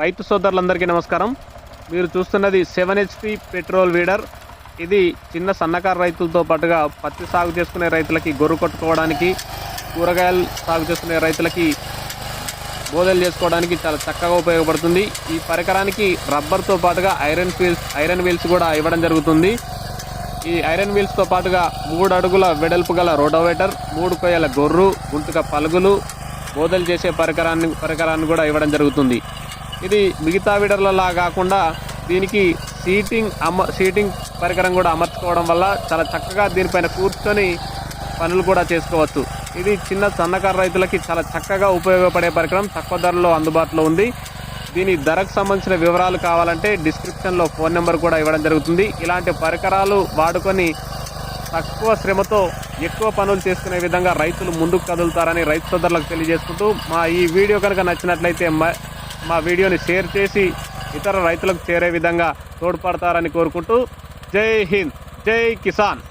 రైతు సోదరులందరికీ నమస్కారం. మీరు చూస్తున్నది సెవెన్ హెచ్పి పెట్రోల్ వీడర్. ఇది చిన్న సన్నకారు రైతులతో పాటుగా పత్తి సాగు చేసుకునే రైతులకి గొర్రు కొట్టుకోవడానికి కూరగాయలు సాగు చేసుకునే రైతులకి బోధలు చేసుకోవడానికి చాలా చక్కగా ఉపయోగపడుతుంది. ఈ పరికరానికి రబ్బర్తో పాటుగా ఐరన్ వీల్స్ ఐరన్ వీల్స్ కూడా ఇవ్వడం జరుగుతుంది. ఈ ఐరన్ వీల్స్తో పాటుగా మూడు అడుగుల వెడల్పు గల రోడోవేటర్ మూడు కొయ్యల గొర్రు గుంటుక పలుగులు బోధలు చేసే పరికరాన్ని పరికరాన్ని కూడా ఇవ్వడం జరుగుతుంది. ఇది మిగతా వీడర్లలా కాకుండా దీనికి సీటింగ్ అమ సీటింగ్ పరికరం కూడా అమర్చుకోవడం వల్ల చాలా చక్కగా దీనిపైన కూర్చొని పనులు కూడా చేసుకోవచ్చు. ఇది చిన్న సన్నకారు రైతులకి చాలా చక్కగా ఉపయోగపడే పరికరం తక్కువ ధరలో అందుబాటులో ఉంది. దీని ధరకు సంబంధించిన వివరాలు కావాలంటే డిస్క్రిప్షన్లో ఫోన్ నెంబర్ కూడా ఇవ్వడం జరుగుతుంది. ఇలాంటి పరికరాలు వాడుకొని తక్కువ శ్రమతో ఎక్కువ పనులు చేసుకునే విధంగా రైతులు ముందుకు కదులుతారని రైతు సోదరులకు తెలియజేసుకుంటూ మా ఈ వీడియో కనుక నచ్చినట్లయితే మా వీడియోని షేర్ చేసి ఇతర రైతులకు చేరే విధంగా తోడ్పడతారని కోరుకుంటూ జై హింద్ జై కిసాన్.